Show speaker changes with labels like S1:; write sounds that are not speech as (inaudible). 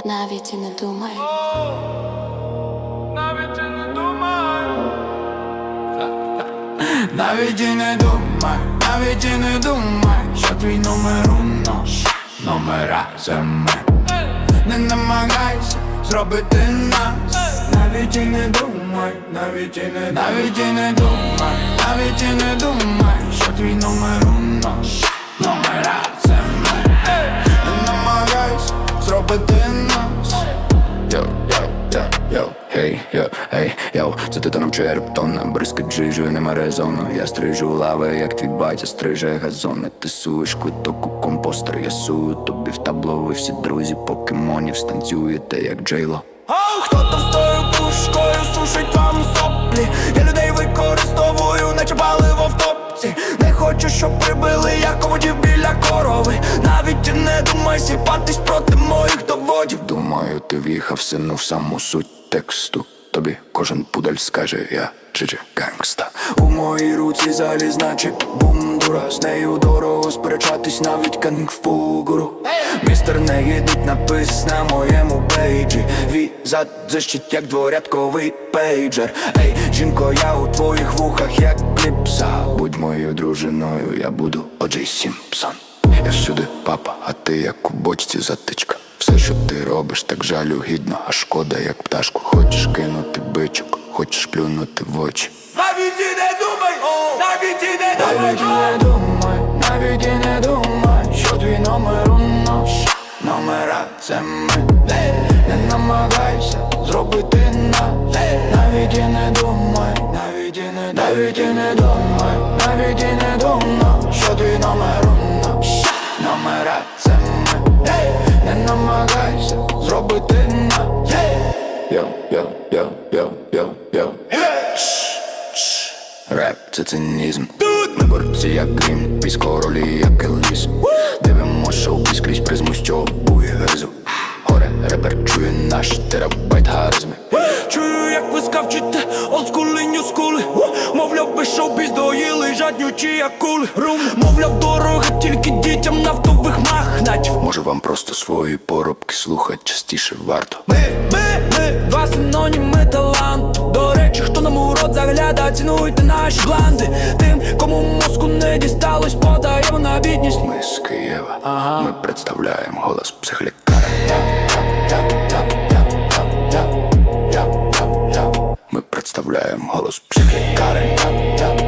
S1: (laughs) навіть і не думай.
S2: Навіть і не думай.
S3: Навіть і не думай, навіть і не думай, що твій номер уно Номера це Не намагайся зробити нас. Навіть і не думай, навіть і не навіть і не думай, навіть і не думай, що твій номер зробити нас Йо, йо, йо, йо, хей, йо, ей, йо Це титаном черептона, бризкать жижу, нема резону. Я стрижу лави, як твій батя стриже газони. Ти суєш квиток у компостер, я сую тобі в табло. Ви всі друзі покемонів станцюєте, як Джейло.
S4: Хто товстою пушкою сушить вам соплі? Я людей використовую, наче паливо сіпатись проти моїх доводів.
S3: Думаю, ти в'їхав сину в саму суть тексту. Тобі кожен пудель скаже, я джиджи гангста. У моїй руці залізна бундура. З нею дорого сперечатись навіть кунг-фу гуру Містер не їдуть напис на моєму бейджі Віза защить як дворядковий пейджер. Ей, жінко, я у твоїх вухах як кліпса. Будь моєю дружиною, я буду Оджей Сімпсон Я всюди папа, а ти як у бочці затичка. Все, що ти робиш, так жалю гідно, а шкода, як пташку. Хочеш кинути бичок, хочеш плюнути в очі.
S4: Навіть і не думай, навіть і не думай,
S3: Навіть і не думай, навіть і не думай, що твій номер уно Номера це ми. Не намагайся зробити нас. Навіть і не думай, навіть і не навіть і не думай, навіть і не думай, що твій номер Номера це ми Не намагайся зробити нас Йо, йо, йо, йо, йо, йо Реп це цинізм. Ми борці як грім, військо ролі як елвіс Дивимо шоу крізь призму, що бує гризу. Горе репер чує наш терабайт харизми
S4: Чую, як ви скавчите олдскули, ньюскули Мовляв, ви шоу-біз доїли жаднючі як кули Рум, мовляв, дорого тільки дітям нафтових магнатів
S3: Може вам просто свої поробки слухать частіше варто?
S4: Ми, ми, ми, два синоніми таланту До речі, хто нам у рот загляда, цінуйте наші гланди Тим, кому мозку не дісталось, подаємо на бідність.
S3: Ми з Києва, ага. ми представляємо голос психлікаря Ми представляємо голос психлікаря